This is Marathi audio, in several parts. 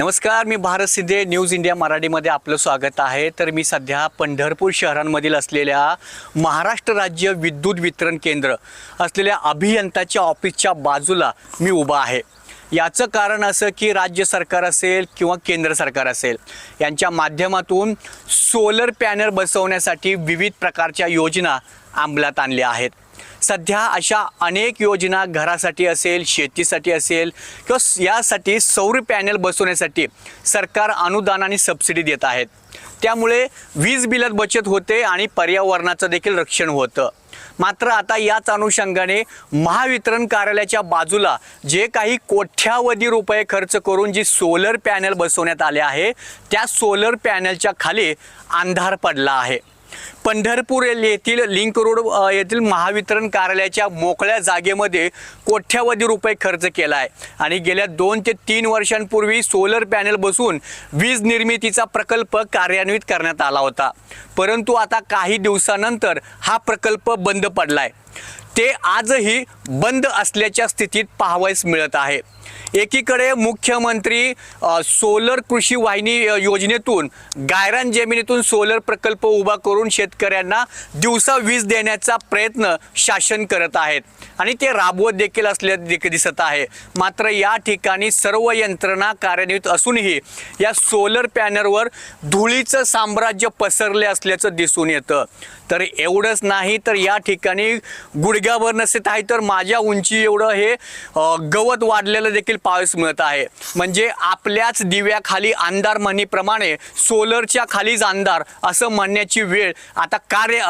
नमस्कार मी भारत सिद्धे न्यूज इंडिया मराठीमध्ये आपलं स्वागत आहे. तर मी सध्या पंढरपूर शहरांमधील असलेल्या महाराष्ट्र राज्य विद्युत वितरण केंद्र असलेल्या अभियंताच्या ऑफिसच्या बाजूला मी उभा आहे. याचं कारण असं की राज्य सरकार असेल किंवा केंद्र सरकार असेल यांच्या माध्यमातून सोलर पॅनल बसवण्यासाठी विविध प्रकारच्या योजना अंमलात आणल्या आहेत. सध्या अशा अनेक योजना घरासाठी असेल शेतीसाठी असेल किंवा यासाठी सौर पॅनल बसवण्यासाठी सरकार अनुदान आणि सबसिडी देत आहेत. त्यामुळे वीज बिलात बचत होते आणि पर्यावरणाचं देखील रक्षण होतं. मात्र आता याच अनुषंगाने महावितरण कार्यालयाच्या बाजूला जे काही कोट्यावधी रुपये खर्च करून जी सोलर पॅनल बसवण्यात आले आहे त्या सोलर पॅनलच्या खाली अंधार पडला आहे. पंढरपूर येथील लिंक रोड येथील महावितरण कार्यालयाच्या मोकळ्या जागेमध्ये कोट्यावधी रुपये खर्च केला आहे आणि गेल्या दोन ते तीन वर्षांपूर्वी सोलर पॅनल बसून वीज निर्मितीचा प्रकल्प कार्यान्वित करण्यात आला होता. परंतु आता काही दिवसानंतर हा प्रकल्प बंद पडला आहे ते आजही बंद असल्याच्या स्थितीत पाहावयास मिळत आहे. एकीकडे मुख्यमंत्री सोलर कृषी वाहिनी योजनेतून गायरान जमिनीतून सोलर प्रकल्प उभा करून शेतकऱ्यांना दिवसा वीज देण्याचा प्रयत्न शासन करत आहेत. आणि ते राबवत देखील असल्या देखील दिसत आहे. मात्र या ठिकाणी सर्व यंत्रणा कार्यान्वित असूनही या सोलर पॅनलवर धुळीचं साम्राज्य पसरले असल्याचं दिसून येतं. तर एवढंच नाही तर या ठिकाणी गुडघ्याभर नसत आहे तर माझ्या उंची एवढं हे गवत वाढलेलं देखील पाऊस मिळत आहे. म्हणजे आपल्याच दिव्याखाली अंधार म्हणीप्रमाणे सोलरच्या खालीच अंधार असं म्हणण्याची वेळ आता कार्य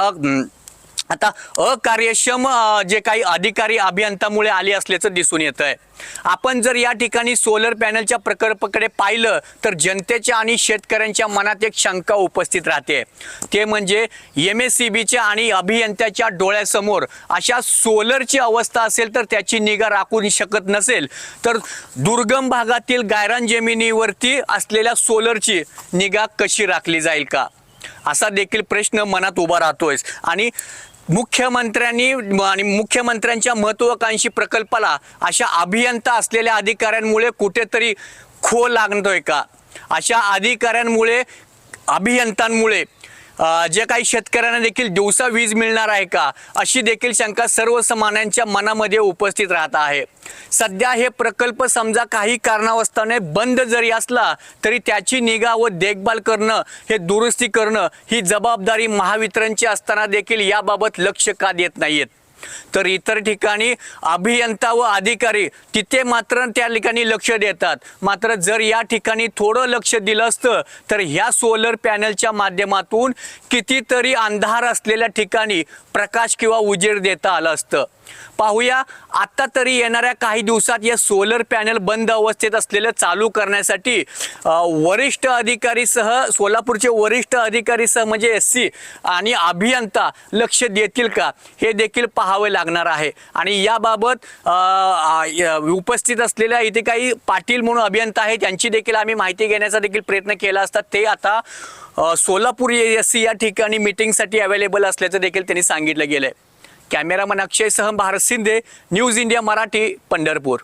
आता अकार्यक्षम जे काही अधिकारी अभियंतामुळे आले असल्याचं दिसून येत आहे आपण जर या ठिकाणी सोलर पॅनलच्या प्रकल्पाकडे पाहिलं तर जनतेच्या आणि शेतकऱ्यांच्या मनात एक शंका उपस्थित राहते. ते म्हणजे एम एस सी बीच्या आणि अभियंत्याच्या डोळ्यासमोर अशा सोलरची अवस्था असेल तर त्याची निगा राखू शकत नसेल तर दुर्गम भागातील गायरान जमिनीवरती असलेल्या सोलरची निगा कशी राखली जाईल का? असा देखील प्रश्न मनात उभा राहतोय आणि मुख्यमंत्र्यांनी आणि मुख्यमंत्र्यांच्या महत्वाकांक्षी प्रकल्पाला अशा अभियंता असलेल्या अधिकाऱ्यांमुळे कुठेतरी खो लागतोय का? अशा अधिकाऱ्यांमुळे अभियंत्यांमुळे जे काही शेतकऱ्यांना देखील दिवसा वीज मिळणार आहे का अशी देखील शंका सर्वसामान्यांच्या मनामध्ये उपस्थित राहत आहे. सध्या हे प्रकल्प समजा काही कारणावस्थाने बंद जरी असला तरी त्याची निगा व देखभाल करणं हे दुरुस्ती करणं ही जबाबदारी महावितरणची असताना देखील याबाबत लक्ष का देत नाहीत तर इतर ठिकाणी अभियंता व अधिकारी तिथे मात्र त्या ठिकाणी लक्ष देतात. मात्र जर या ठिकाणी थोडं लक्ष दिलं असतं तर ह्या सोलर पॅनलच्या माध्यमातून कितीतरी अंधार असलेल्या ठिकाणी प्रकाश किंवा उजेड देता आलं असतं. पाहूया आता तरी येणाऱ्या काही दिवसात या सोलर पॅनल बंद अवस्थेत असलेलं चालू करण्यासाठी वरिष्ठ अधिकारीसह सोलापूरचे वरिष्ठ अधिकारीसह म्हणजे एस सी आणि अभियंता लक्ष देतील का? हे देखील पाहावे लागणार आहे. आणि याबाबत उपस्थित असलेल्या इथे काही पाटील म्हणून अभियंता आहेत त्यांची देखील आम्ही माहिती घेण्याचा देखील प्रयत्न केला असता. ते आता सोलापूर एस सी या ठिकाणी मिटिंगसाठी अवेलेबल असल्याचं देखील त्यांनी सांगितलं गेलंय. कॅमेरामन अक्षयसह भारत शिंदे न्यूज इंडिया मराठी पंढरपूर.